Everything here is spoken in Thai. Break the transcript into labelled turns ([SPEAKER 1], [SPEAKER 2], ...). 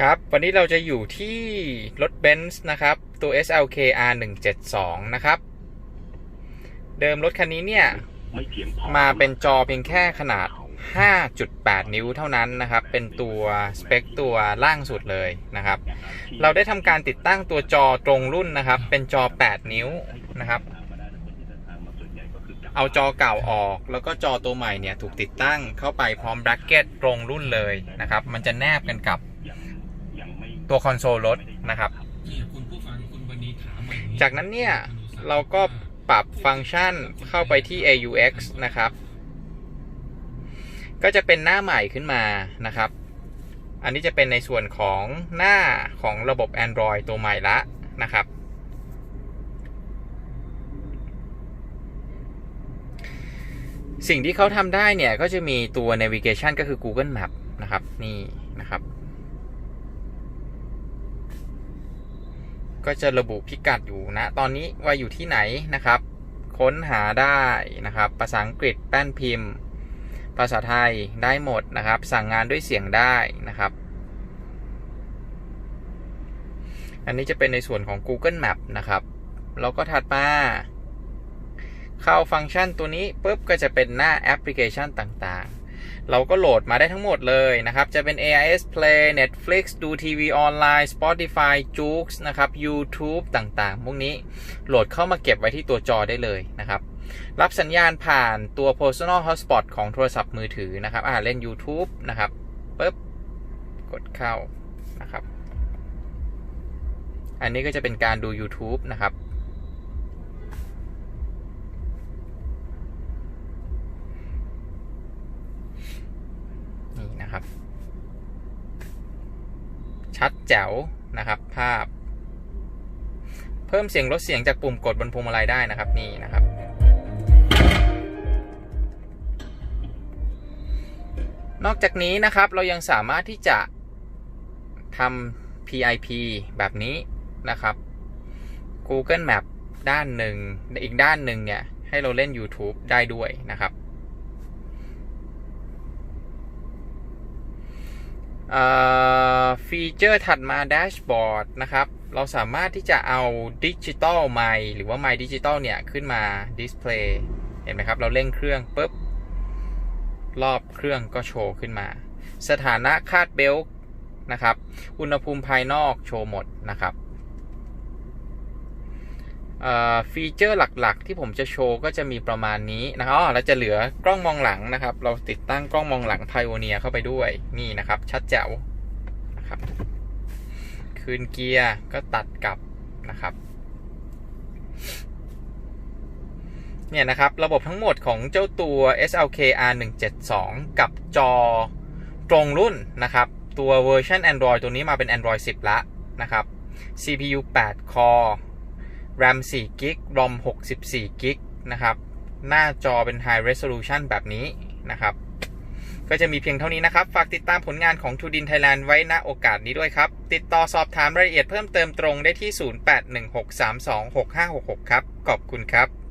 [SPEAKER 1] ครับ วันนี้เราจะอยู่ที่รถเบนซ์นะครับ ตัว SLK R172 นะครับ เดิมรถคันนี้เนี่ย
[SPEAKER 2] มา
[SPEAKER 1] เป็นจอเพียงแค่ขนาด 5.8 นิ้วเท่านั้นนะครับ เป็นตัวสเปคตัวล่างสุดเลยนะครับ เราได้ทำการติดตั้งตัวจอตรงรุ่นนะครับ เป็นจอ 8 นิ้วนะครับ เอาจอเก่าออก แล้วก็จอตัวใหม่เนี่ยถูกติดตั้งเข้าไปพร้อมแบรกเก็ตตรงรุ่นเลยนะครับ มันจะแนบกันกับ ตัวคอนโซลรถนะครับ
[SPEAKER 3] นี่คุณผู้ฟังคุณวันนี้ถามมาอย่าง
[SPEAKER 1] จากนั้นเนี่ย เราก็ปรับฟังก์ชันเข้าไปที่ AUX นะครับ ก็จะเป็นหน้าใหม่ขึ้นมานะครับ อันนี้จะเป็นในส่วนของหน้าของระบบ Android ตัวใหม่ละนะครับ สิ่งที่เขาทำได้เนี่ย ก็จะมีตัว navigation ก็คือ Google Map นะครับ นี่นะครับ ก็จะระบุพิกัดอยู่นะ ตอนนี้ว่าอยู่ที่ไหนนะครับ ค้นหาได้นะครับ ภาษาอังกฤษแป้นพิมพ์ ภาษาไทยได้หมดนะครับ สั่งงานด้วยเสียงได้นะครับ อันนี้จะเป็นในส่วนของ Google Map นะครับ แล้วก็ถัดมาเข้าฟังก์ชันตัวนี้ปุ๊บก็จะเป็นหน้าแอปพลิเคชันต่าง เราก็โหลดมาได้ทั้งหมดเลยนะครับ จะเป็น AIS Play Netflix ดูทีวีออนไลน์ Spotify Joox นะครับ YouTube ต่างๆ พวกนี้โหลดเข้ามาเก็บไว้ที่ตัวจอได้เลยนะครับ รับสัญญาณผ่านตัว personal hotspot ของโทรศัพท์มือถือนะครับ อ่าเล่น YouTube นะครับปุ๊บกดเข้านะครับ อันนี้ก็จะเป็นการดู YouTube นะครับ นี่นะครับ ชัดแจ๋วนะครับ ภาพ เพิ่มเสียงลดเสียงจากปุ่มกดบนพวงมาลัยได้นะครับนี่นะครับ นอกจากนี้นะครับเรายังสามารถที่จะทำ PIP แบบนี้นะครับ Google Map ด้านหนึ่งอีกด้านหนึ่งเนี่ย ให้เราเล่น YouTube ได้ด้วยนะครับอ่า ฟีเจอร์ถัดมาแดชบอร์ดนะครับ เราสามารถที่จะเอาดิจิตอลไมหรือว่าไมดิจิตอลเนี่ยขึ้นมาดิสเพลย์เห็นไหมครับ เราเร่งเครื่องปุ๊บ รอบเครื่องก็โชว์ขึ้นมา สถานะคาดเบลต์นะครับ อุณหภูมิภายนอกโชว์หมดนะครับฟีเจอร์หลักๆ ที่ผมจะโชว์ก็จะมีประมาณนี้นะครับอ๋อเราจะเหลือกล้องมองหลังนะครับ เราติดตั้งกล้องมองหลัง Pioneer เข้าไปด้วยนี่นะครับ ชัดแจ๋ว นะครับ คืนเกียร์ก็ตัดกลับนะครับ เนี่ยนะครับ ระบบทั้งหมดของเจ้าตัว SLK R172 กับจอตรงรุ่นนะครับ ตัวเวอร์ชัน Android ตัวนี้มาเป็น Android 10 ละนะครับ CPU 8 Core RAM 4 g b ROM 64 g b นะครับ หน้าจอเป็น High Resolution แบบนี้นะครับ ก็จะมีเพียงเท่านี้นะครับ ฝากติดตามผลงานของทูดินไทยแลนด์ไว้ณโอกาสนี้ด้วยครับ ติดต่อสอบถามรายละเอียดเพิ่มเติมตรงได้ที่ 0816326566 ครับ ขอบคุณครับ